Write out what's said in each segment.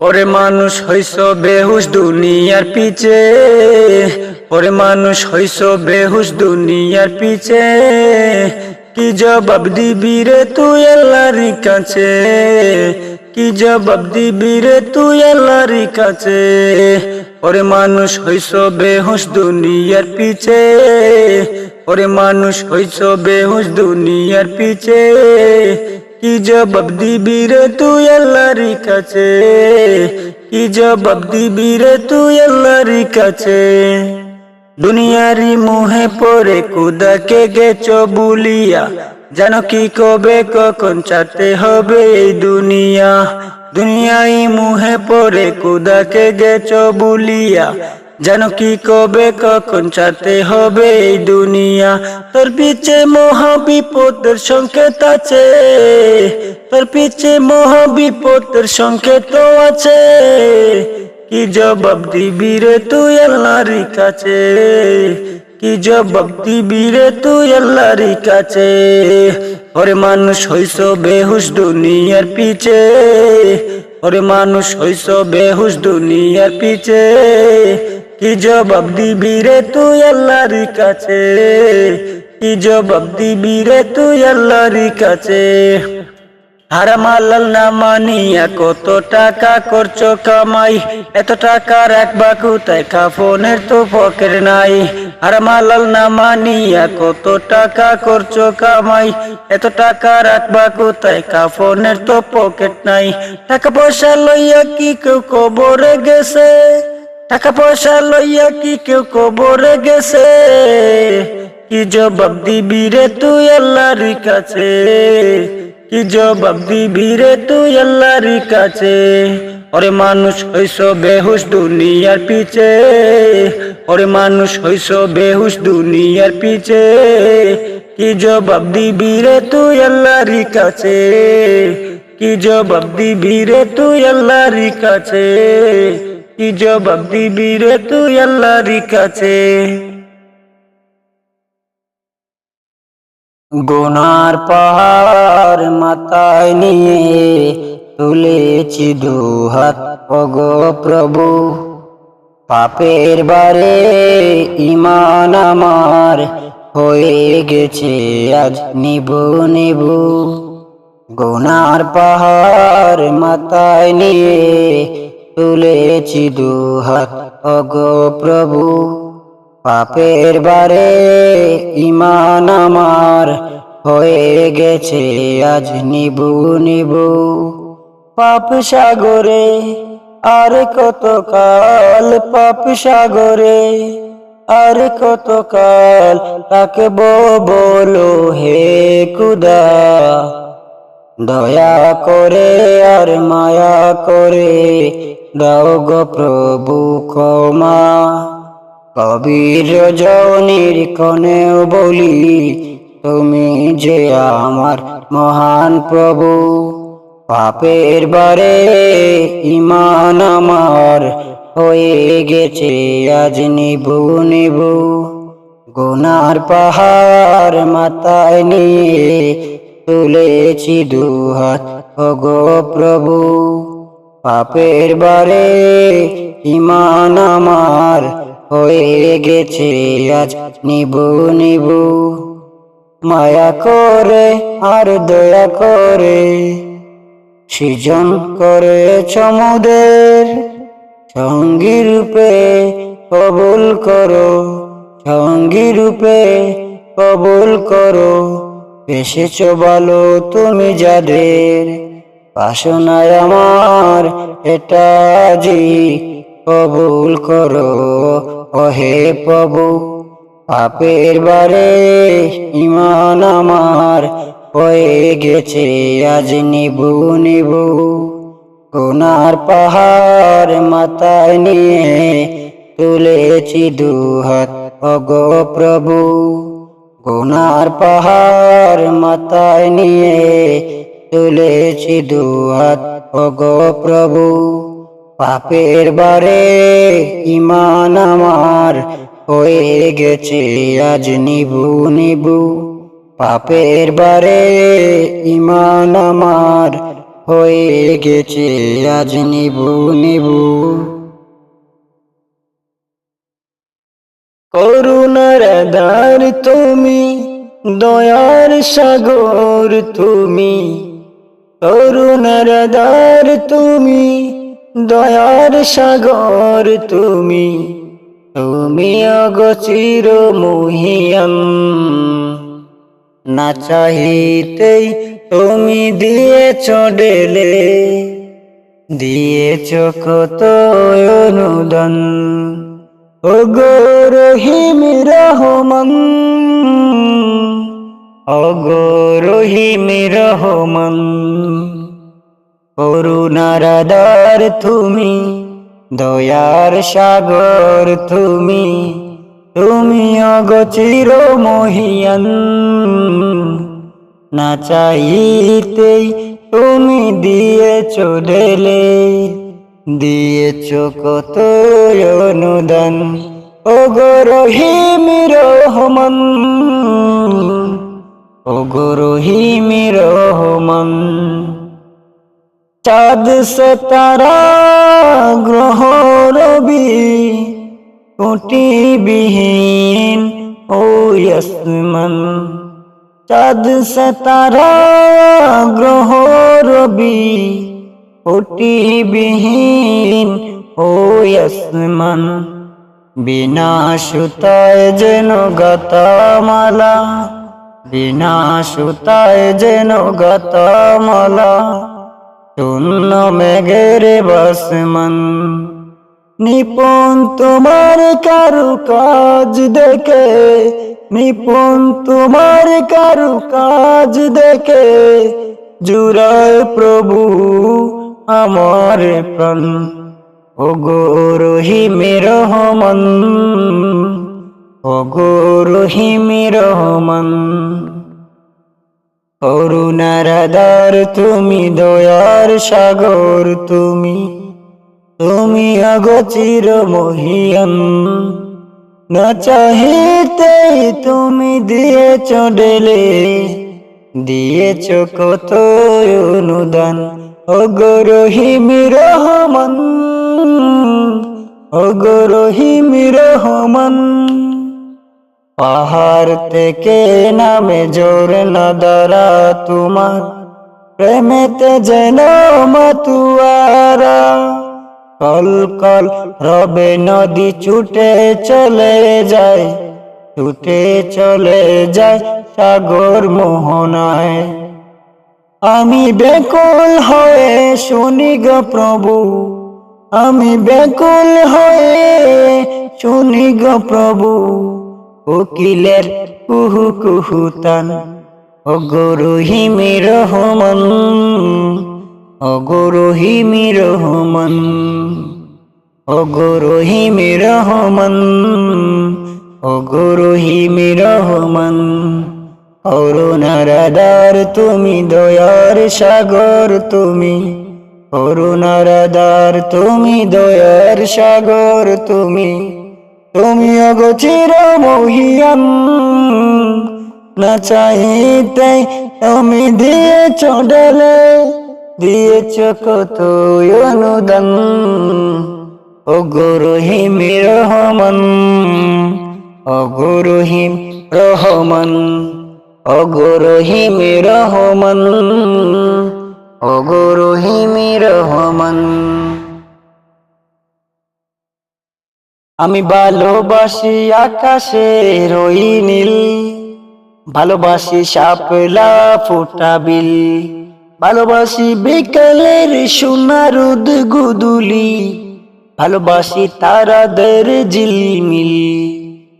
ওরে মানুষ হইস বেহুশ দুনিয়ার পিছে। ওরে মানুষ হইস বেহুশ দুনিয়ার পিছে। কি জবাব দিবি রে তুই আল্লাহর কাছে? কি জবাব দিবি রে তুই আল্লাহর কাছে? ওরে মানুষ হইস বেহুশ দুনিয়ার পিছে। ওরে মানুষ হইস বেহুশ দুনিয়ার পিছে। কি জবাব দিবি রে তুই আল্লাহর কাছে? কি জবাব দিবি রে তুই আল্লাহর কাছে? দুনিয়ারি মুহে পরে কুদাকে গেছ বুলিয়া। জানো কি কবে কখন চাতে হবে এই দুনিয়া? দুনিয়াই মুহে পরে কুদাকে গেছ বুলিয়া। জানো কি কবে কখন চাতে হবে এই দুনিয়া? তোর পিছে মহা বিপদের সংকেত আছে। তোর পিছে মহা বিপদের সংকেত আছে। কি জবাব দিবি রে তুই আল্লাহর কাছে? কি জবাব দিবি রে তুই আল্লাহর কাছে? ওরে মানুষ হইস বেহুশ দুনিয়ার পিছে। ওরে মানুষ হইস বেহুশ দুনিয়ার পিছে। কি জবাব দিবি রে তুই আল্লাহর কাছে? কি জবাব দিবি রে তুই আল্লাহর কাছে? হারামালাল না মানিয়া কত টাকা করছ কামাই? এত টাকা রাখবা কোথায়? কাফনের তো পকেট নাই। হারামালাল না মানিয়া কত টাকা করছ কামাই? এত টাকা রাখবা কোথায়? কাফনের তো পকেট নাই। টাকা পয়সা লইয়া কি কেউ কবরে গেছে? টাকা পয়সা লইয়া কি কেউ কবরে গেছে? কি জবাব দিবি রে তুই আল্লাহর কাছে? কি জবাব দিবি রে তুই আল্লাহর কাছে? ওরে মানুষ হইস বেহুশ দুনিয়ার পিছে। ওরে মানুষ হইস বেহুশ দুনিয়ার পিছে। কি জবাব দিবি রে তুই আল্লাহর কাছে? কি জবাব দিবি রে তুই আল্লাহর কাছে? কি জবাব দিবি রে তুই আল্লাহর কাছে? গুনার পাহাড় মাথায় নিয়ে তুলেছি দুহাত ওগো প্রভু, পাপের বারে ইমান আমার হয়ে গেছে, আজ নিবু নিবু। গুনার পাহাড় মাথায় নিয়ে তুলেছি দুহাত। ওগো প্রভু, পাপের বারে ইমান আমার হয়ে গেছে, আজ নিবু নিবু। পাপ সাগরে, আর কত কাল পাপ সাগরে, আর কত কাল তাকে বলো হে কুদা দয়া করে আর মায়া করে দাও গো প্রভু ক্ষমা। কবির রজনীর কনেও বলি, তুমি যে আমার মহান প্রভু। পাপের বারে ইমান আমার হয়ে গেছে, আজ নিবু নিবু। গুনার পাহাড় মাথায় নিয়ে তুলেছি দুহাত ওগো প্রভু, পাপের বারে ইমান আমার হয়ে গেছে। আজ নিবু নিবু মায়া করে আর দয়া করে সৃজন করে চমুদের সঙ্গী রূপে কবুল করো, সঙ্গী রূপে কবুল করো। এসেছ বলো তুমি যাদের। বাসনায় আমার, এটা জি কবুল করো, ওহে প্রভু। পাপের বারে ইমান আমার হয়ে গেছে, আজ নিবু নিবু। কোনার পাহাড় মাথায় নিয়ে তুলেছি দুহাত অগো প্রভু। গুনার পাহাড় মাথায় নিয়ে তুলেছি দুহাত। অগো প্রভু, পাপের বারে ইমান আমার হয়ে গেছে, আজ নিবু নিবু। পাপের বারে ইমান আমার হয়ে গেছে, আজ নিবু নিবু। করুণার ধার তুমি, দয়ার সাগর তুমি। করুণার ধার তুমি, দয়ার সাগর তুমি। তুমি অগচির মহিয়ান না চাহিতেই তুমি দিয়েছ ডেলে, দিয়েছ কত অনুদান। রহিম রহমান রহিম রহমান করুণার আদার তুমি, দয়ার সাগর তুমি তুমি অগচির মহিয়ান না চাইতেই তুমি দিয়েছ ঢেলে দিয়েছ কত অনুদান? ওগো রহিম রহমান, ওগো রহিম রহমান। চাঁদ সে তারা গ্রহ রবি কোটি বিহীন ও আসমান চাঁদ সে গ্রহ রবি বিহীন ও আসমান বিনা সুতায় যেন গতমালা, বিনা সুতায় যেন গতমালা শূন্য মেঘের বাসমান। নিপুণ তোমার কারু কাজ দেখে, নিপুণ তোমার কারু কাজ দেখে, জুড়ায় প্রভু আমার প্রাণ। ও গো রহিম রহমান ও গো রহিম রহমান। তুমি দয়ার সাগর, তুমি তুমি অগচির মহিয়ান না চাহিতে তুমি দিয়েছ ডেলে, দিয়েছ কত অনুদান। ওগো রহিম রহমান, ওগো রহিম রহমান। পাহাড় থেকে নামে জোর নদরা তোমার, প্রেমেতে যেন মতুয়ারা। কল কল রবে নদী ছুটে চলে যায়, ছুটে চলে যায় সাগর মোহনায়। আমি বেকুল হয়ে শুনি গো প্রভু। আমি বেকুল হয়ে শুনি গো প্রভু। উকিলের কুহু কুহু তান অগরহিমি রহমান অগরহিমি রহমান অগরহিমি রহমান অগরহিমি রহমান। করুণার আধার তুমি দয়ার সাগর, তুমি করুণার আধার তুমি দয়ার সাগর, তুমি তুমি অগচির মহিয়ান না চাইতে তুমি দিয়েছ ডেলে, দিয়েছ কত অনুদান? ও রহিম রহমান ও রহিম রহমান। ও রহিম রহমান ও রহিম রহমান। আমি ভালোবাসি আকাশের ওই নীল, ভালোবাসি শাপলা ফোটা বিল, ভালোবাসি বিকালের সোনা রোদ গুদুলি ভালোবাসি তারাদের ঝিলমিল,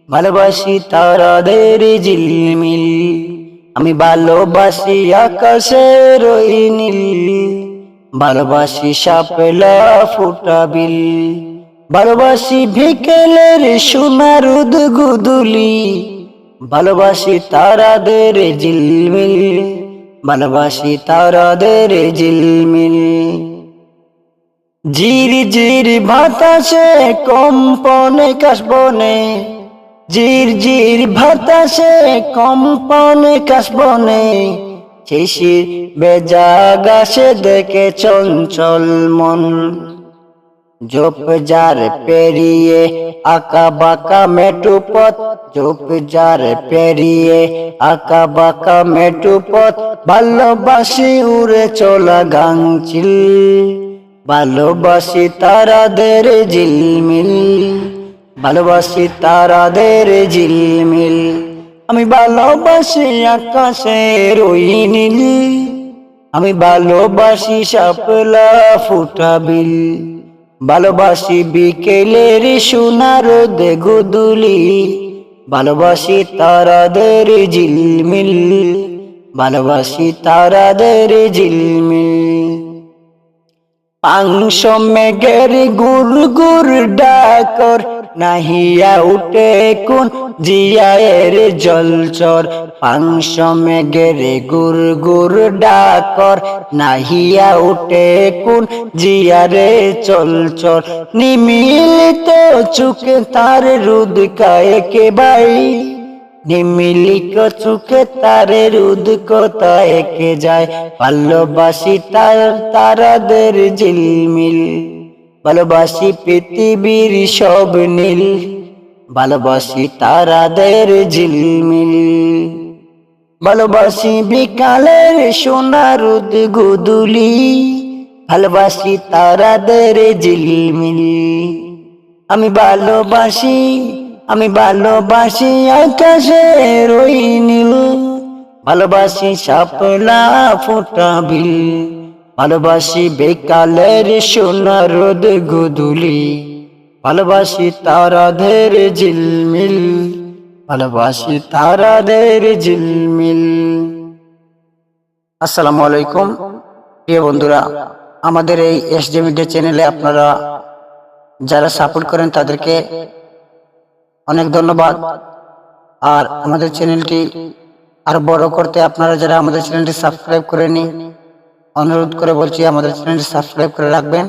ভালোবাসি তারাদের ঝিলমিল। আমি ভালোবাসি আকাশের ওই নীল, ভালোবাসি শাপলা ফোটা বিল, ভালোবাসি বিকেলের সোনার গুদুলি ভালোবাসি তারাদের ঝিলমিল, ভালোবাসি তারাদের ঝিলমিল। জির জির বাতাসে কম্পনে কাশবনে জির জির বাতাসে কম্পনে কাশবনে শিশির বেজাগাসে দেখে চঞ্চল মন। জোপ যার পেরিয়ে আকা বাঁকা মেটু পথ জোপ যার পেরিয়ে আকা বাঁকা মেটু পথ, ভালোবাসি উড়ে চলা গাংচিল ভালোবাসি তারাদের ঝিলমিল। ভালোবাসি তারাদের ঝিলমিল। আমি ভালোবাসি আকাশের ওই নীল। আমি ভালোবাসি শাপলা ফুটা বিল। ভালোবাসি বিকেলের সোনার দেগুদুলি ভালোবাসি তারাদের ঝিলমিল। ভালোবাসি তারাদের ঝিলমিল। পাংশ মেঘের গুর গুর ডাকর নাহিয়া উঠে কোন জিয়ায়ের জলচর। পাংশ মেঘের গুর গুর ডাকর। নাহিয়া উঠে কোন জিয়ারে চলচর। নিমিলিত চুকে তার রুদ কায়ে কে বাই। নিমিলিক চুকে তারের উদকতা একে যায়। ভালোবাসি তার তারাদের ঝিলমিল। ভালোবাসি পৃথিবীর সব নীল, ভালোবাসি তারাদের ঝিলমিল। ভালোবাসি বিকালের সোনার গুদুলি ভালোবাসি তারাদের ঝিলমিল। আমি ভালোবাসি আমি ভালোবাসি আকাশের ওই নীল, ভালোবাসি সাপলা ফোটা বিল। ভালোবাসি বেকালের সোনা রোদ গুদুলি। ভালোবাসি তারাদের ঝিলমিল। ভালোবাসি তারাদের ঝিলমিল। আসসালামু আলাইকুম। প্রিয় বন্ধুরা, আমাদের এই এস ডি মিডিয়া চ্যানেলে আপনারা যারা সাপোর্ট করেন তাদেরকে অনেক ধন্যবাদ। আর আমাদের চ্যানেলটি আরও বড় করতে আপনারা যারা আমাদের চ্যানেলটি সাবস্ক্রাইব করেনি অনুরোধ করে বলছি আমাদের চ্যানেলটি সাবস্ক্রাইব করে রাখবেন।